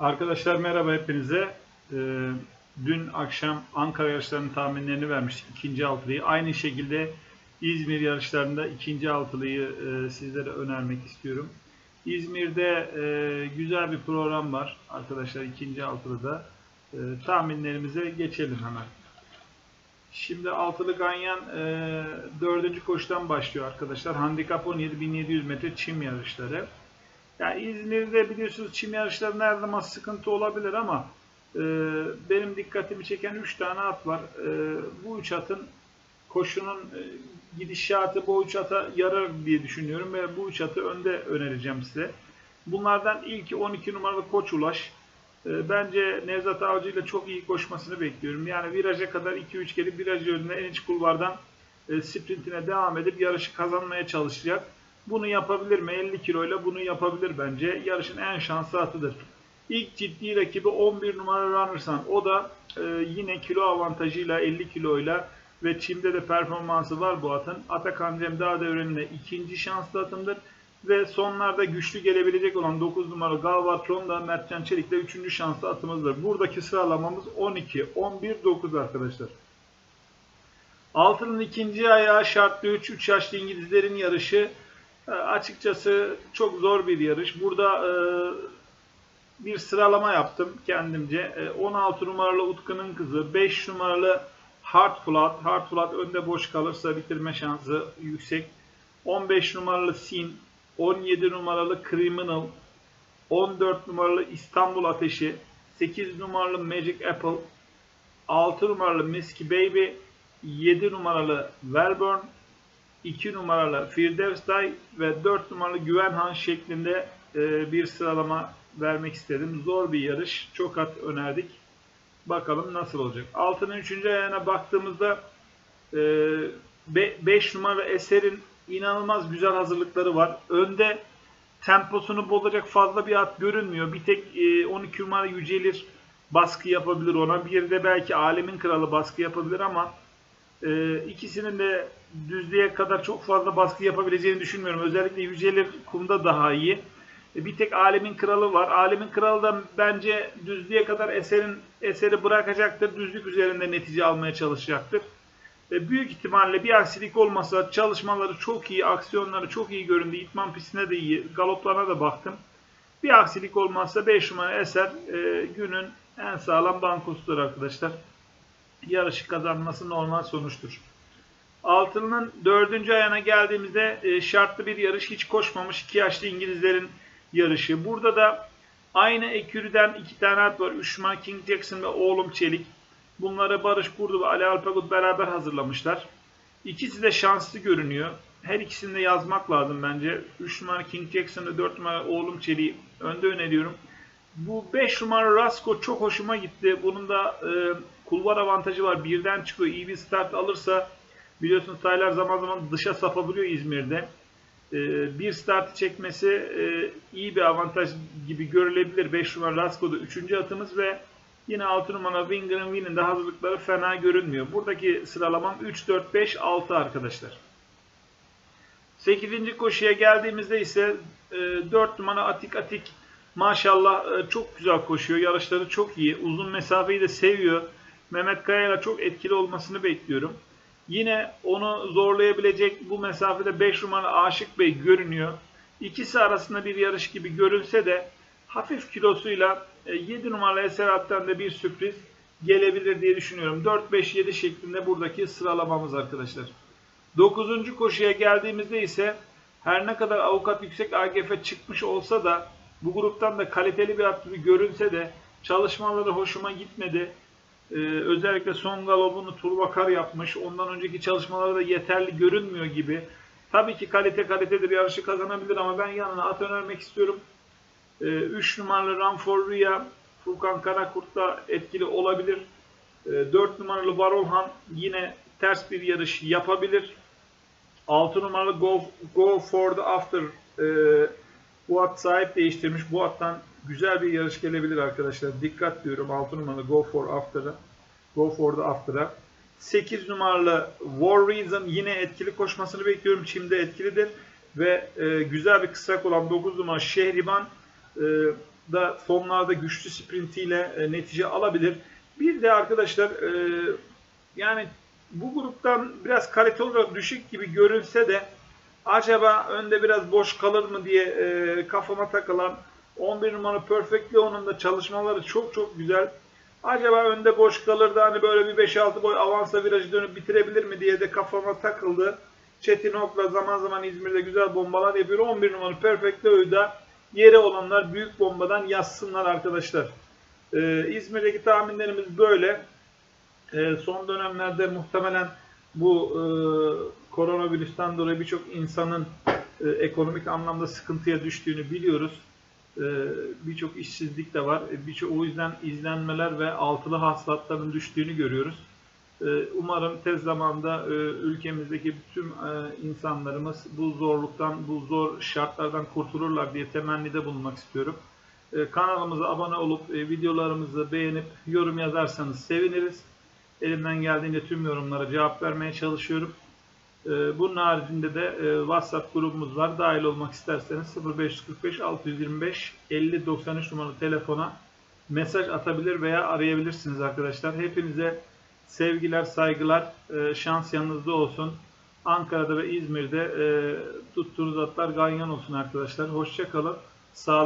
Arkadaşlar merhaba hepinize. Ee, dün akşam Ankara yarışlarının tahminlerini vermiştik. ikinci altılıyı. Aynı şekilde İzmir yarışlarında ikinci altılıyı e, sizlere önermek istiyorum. İzmir'de e, güzel bir program var arkadaşlar ikinci altılıda. E, tahminlerimize geçelim hemen. Şimdi altılı ganyan dördüncü koşudan başlıyor arkadaşlar. Handikap 17 1700 metre çim yarışları. Yani İzmir'de biliyorsunuz çim yarışları her zaman sıkıntı olabilir ama e, benim dikkatimi çeken 3 tane at var. E, bu 3 atın koşunun e, gidişatı bu 3 ata yarar diye düşünüyorum ve bu 3 atı önde önereceğim size. Bunlardan ilki 12 numaralı Koç Ulaş. E, bence Nevzat Avcı ile çok iyi koşmasını bekliyorum. Yani viraja kadar 2-3 gelip viraj yönünde en iç kulvardan e, sprintine devam edip yarışı kazanmaya çalışacak. Bunu yapabilir mi? 50 kiloyla bunu yapabilir bence. Yarışın en şanslı atıdır. İlk ciddi rakibi 11 numara Runnersan. O da e, yine kilo avantajıyla 50 kiloyla ve çimde de performansı var bu atın. Atakan Cem Dağ devreninde ikinci şanslı atımdır. Ve sonlarda güçlü gelebilecek olan 9 numaralı Galvatron da Mertcan Çelik'le 3. şanslı atımızdır. Buradaki sıralamamız 12, 11, 9 arkadaşlar. Altının ikinci ayağı şartlı 3, 3 yaşlı İngilizlerin yarışı. E, açıkçası çok zor bir yarış. Burada e, bir sıralama yaptım kendimce. E, 16 numaralı Utku'nun kızı, 5 numaralı Hartflat. Hartflat önde boş kalırsa bitirme şansı yüksek. 15 numaralı Sin, 17 numaralı Criminal, 14 numaralı İstanbul Ateşi, 8 numaralı Magic Apple, 6 numaralı Miski Baby, 7 numaralı Welburn, 2 numaralı Firdevsday ve 4 numaralı Güvenhan şeklinde e, bir sıralama vermek istedim. Zor bir yarış. Çok at önerdik. Bakalım nasıl olacak. Altının 3. ayağına baktığımızda 5 e, numaralı Eser'in inanılmaz güzel hazırlıkları var. Önde temposunu bozacak fazla bir at görünmüyor. Bir tek e, 12 numara Yücelir baskı yapabilir ona. Bir de belki Alemin Kralı baskı yapabilir ama e, ikisinin de düzlüğe kadar çok fazla baskı yapabileceğini düşünmüyorum. Özellikle Yücelir kumda daha iyi. E, bir tek Alemin Kralı var. Alemin Kralı da bence düzlüğe kadar eserin eseri bırakacaktır. Düzlük üzerinde netice almaya çalışacaktır. E, büyük ihtimalle bir aksilik olmasa çalışmaları çok iyi, aksiyonları çok iyi göründü. İtman pistine de iyi, galoplarına da baktım. Bir aksilik olmazsa 5 numara eser e, günün en sağlam bankosudur arkadaşlar. Yarışı kazanması normal sonuçtur. Altının dördüncü ayağına geldiğimizde e, şartlı bir yarış hiç koşmamış iki yaşlı İngilizlerin yarışı. Burada da aynı ekürüden iki tane at var. Üşman King Jackson ve oğlum Çelik. Bunları Barış Burdu ve Ali Alpagut beraber hazırlamışlar. İkisi de şanslı görünüyor. Her ikisini de yazmak lazım bence. 3 numara King Jackson ve 4 numara oğlum Çelik'i önde öneriyorum. Bu 5 numara Rasko çok hoşuma gitti. Bunun da e, kulvar avantajı var. Birden çıkıyor. İyi bir start alırsa biliyorsunuz Taylar zaman zaman dışa sapabiliyor İzmir'de. E, bir start çekmesi e, iyi bir avantaj gibi görülebilir. 5 numara Rasko'da 3. atımız ve yine 6 numara Winger Win'in de hazırlıkları fena görünmüyor. Buradaki sıralamam 3, 4, 5, 6 arkadaşlar. 8. koşuya geldiğimizde ise e, 4 numara Atik Atik maşallah e, çok güzel koşuyor. Yarışları çok iyi. Uzun mesafeyi de seviyor. Mehmet Kaya'yla çok etkili olmasını bekliyorum. Yine onu zorlayabilecek bu mesafede 5 numara Aşık Bey görünüyor. İkisi arasında bir yarış gibi görünse de hafif kilosuyla 7 e, numaralı Eserat'tan da bir sürpriz gelebilir diye düşünüyorum. 4-5-7 şeklinde buradaki sıralamamız arkadaşlar. 9. koşuya geldiğimizde ise her ne kadar avukat yüksek AGF çıkmış olsa da bu gruptan da kaliteli bir at gibi görünse de çalışmaları hoşuma gitmedi. Ee, özellikle son galobunu Turbakar yapmış. Ondan önceki çalışmaları da yeterli görünmüyor gibi. Tabii ki kalite kalitedir. Yarışı kazanabilir ama ben yanına at önermek istiyorum. 3 ee, numaralı Ranfor Rüya Furkan Karakurt da etkili olabilir. Ee, 4 numaralı Varolhan yine ters bir yarış yapabilir. 6 numaralı Go, Go for the After e, bu at sahip değiştirmiş. Bu attan güzel bir yarış gelebilir arkadaşlar. Dikkat diyorum 6 numaralı Go for After'a. Go for the After'a. 8 numaralı War Reason yine etkili koşmasını bekliyorum. Çim'de etkilidir. Ve e, güzel bir kısak olan 9 numaralı Şehriban e, da sonlarda güçlü sprintiyle e, netice alabilir. Bir de arkadaşlar e, yani bu gruptan biraz kalite olarak düşük gibi görünse de acaba önde biraz boş kalır mı diye e, kafama takılan 11 numara Perfect Leon'un da çalışmaları çok çok güzel. Acaba önde boş kalır da hani böyle bir 5-6 boy avansa virajı dönüp bitirebilir mi diye de kafama takıldı. Çetin Ok'la zaman zaman İzmir'de güzel bombalar yapıyor. 11 numara Perfect Leo'yu da yeri olanlar büyük bombadan yazsınlar arkadaşlar. Ee, İzmir'deki tahminlerimiz böyle. Ee, son dönemlerde muhtemelen bu e, koronavirüsten dolayı birçok insanın e, ekonomik anlamda sıkıntıya düştüğünü biliyoruz. E, birçok işsizlik de var. E, birçok o yüzden izlenmeler ve altılı hasılatların düştüğünü görüyoruz. E, umarım tez zamanda ülkemizdeki tüm insanlarımız bu zorluktan, bu zor şartlardan kurtulurlar diye temennide bulunmak istiyorum. Kanalımıza abone olup videolarımızı beğenip yorum yazarsanız seviniriz. Elimden geldiğince tüm yorumlara cevap vermeye çalışıyorum. Ee, Bunun haricinde de e, WhatsApp grubumuz var. Dahil olmak isterseniz 0545 625 50 93 numaralı telefona mesaj atabilir veya arayabilirsiniz arkadaşlar. Hepinize sevgiler, saygılar, e, şans yanınızda olsun. Ankara'da ve İzmir'de e, tuttuğunuz atlar ganyan olsun arkadaşlar. Hoşça kalın. Sağ